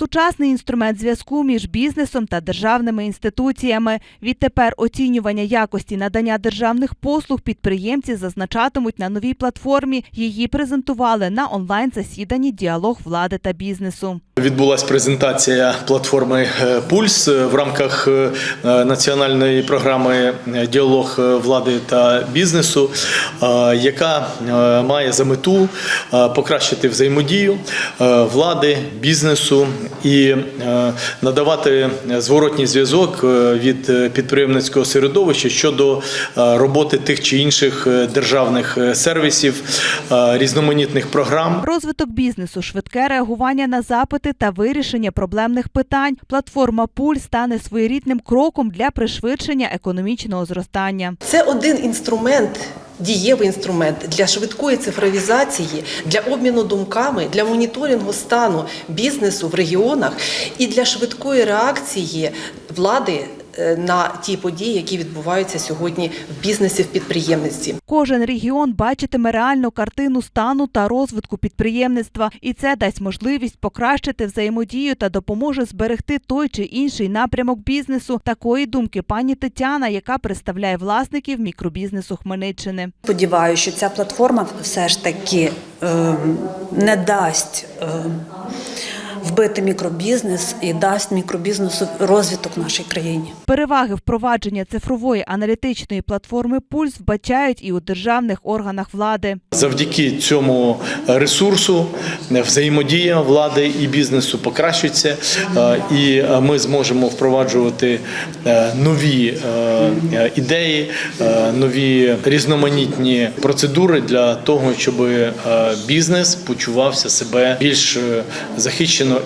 Сучасний інструмент зв'язку між бізнесом та державними інституціями. Відтепер оцінювання якості надання державних послуг підприємці зазначатимуть на новій платформі. Її презентували на онлайн-засіданні діалог влади та бізнесу. Відбулася презентація платформи е, Пульс в рамках е, національної програми е, Діалог влади та бізнесу, яка має за мету покращити взаємодію влади, бізнесу і е, надавати зворотній зв'язок е, від е, підприємницького середовища щодо е, роботи тих чи інших е, державних е, сервісів, е, різноманітних програм. Розвиток бізнесу, швидке реагування на запити та вирішення проблемних питань. Платформа Пульс стане своєрідним кроком для пришвидшення економічного зростання. Це один інструмент. Дієвий інструмент для швидкої цифровізації, для обміну думками, для моніторингу стану бізнесу в регіонах і для швидкої реакції влади на ті події, які відбуваються сьогодні в бізнесі, в підприємництві. Кожен регіон бачитиме реальну картину стану та розвитку підприємництва, і це дасть можливість покращити взаємодію та допоможе зберегти той чи інший напрямок бізнесу. Такої думки пані Тетяна, яка представляє власників мікробізнесу Хмельниччини. Сподіваюся, що ця платформа все ж таки е, не дасть е, вбити мікробізнес і дасть мікробізнесу розвиток в нашій країні. Переваги впровадження цифрової аналітичної платформи Пульс вбачають і у державних органах влади. Завдяки цьому ресурсу взаємодія влади і бізнесу покращиться, е, і ми зможемо впроваджувати е, нові е, ідеї, нові різноманітні процедури для того, щоб бізнес почувався себе більш е,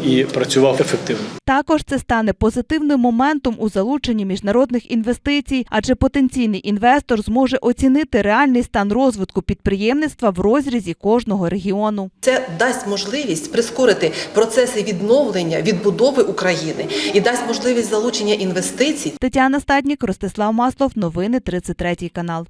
і працював ефективно. Також це стане позитивним моментом у залученні міжнародних інвестицій, адже потенційний інвестор зможе оцінити реальний стан розвитку підприємництва в розрізі кожного регіону. Це дасть можливість прискорити процеси відновлення, відбудови України і дасть можливість залучення інвестицій Тетяна Стаднік, Ростислав Маслов, новини 33 канал.